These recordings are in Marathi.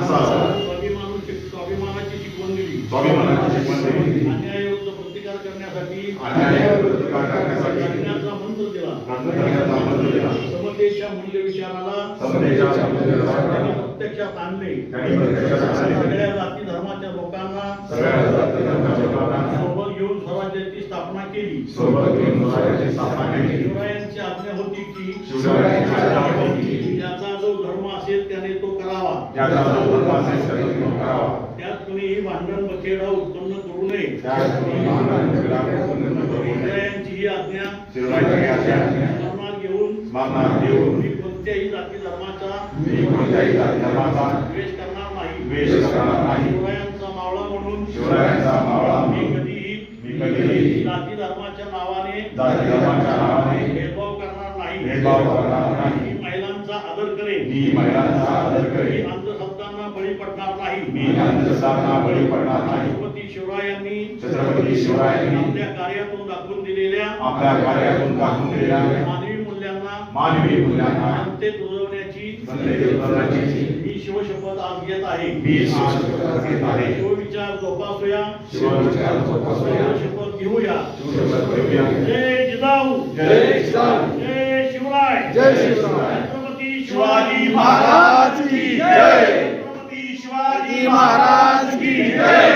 माणसाला स्वाभिमानाची शिकवण दिली स्वाभिमानाची शिकवण दिली. अन्यायाविरुद्ध प्रतिकार करण्यासाठी अन्यायाविरुद्ध प्रतिकार करण्यासाठी मंत्र दिला मंत्र दिला. समतेच्या मूल्य विचाराला समतेच्या प्रत्यक्षात आणले त्यांनी प्रत्यक्षात आणले. सगळ्या जाती धर्माच्या लोकांना सगळ्या जाती धर्माच्या लोकांना सोबत घेऊन स्वराज्याची स्थापना केली सोबत घेऊन स्वराज्याची स्थापना केली. त्यात कुणीही भांडण बखेडा उत्पन्न करू नये. कोणी. शिवरायांची ही आज्ञा घेऊन घेऊन मी कोणत्याही जाती धर्माचा कोणत्याही जाती धर्माचा द्वेष करणार नाही. द्वेष करणार नाही. शिवरायांचा मावळा म्हणून शिवरायांचा मावळा मी कधीही मी कधीही जाती धर्माच्या नावाने जाती धर्माच्या नावाने भेदभाव करणार नाही. भेदभाव करणार नाही. मी महिलांचा आदर करेन. मी महिलांचा आदर करेन. मी अंधश्रद्धांना बळी पडणार नाही. छत्रपती शिवरायांनी छत्रपती शिवरायांनी आपल्या कार्यातून दाखवून दिलेल्या आपल्या कार्यातून दाखवून दिलेल्या मानवी मूल्यांना मानवी मूल्यांना जनतेत रुजवण्याची संदेश करण्याची मी शिवशपथ आज घेत आहे. मी आज शपथ घेत आहे. शिवविचार जोपासूया. शिवविचार जोपासूया. शपथ घेऊया. शिवशपथ घेऊया. जय जिजाऊ. जय जिजाऊ. जय शिवराय. जय शिवराय. छत्रपती शिवाजी महाराज की जय. जी महाराज की जय।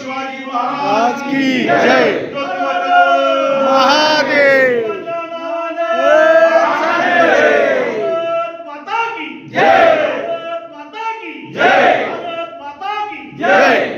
शिवाजी महाराज की जय। महादेव। जय। जय।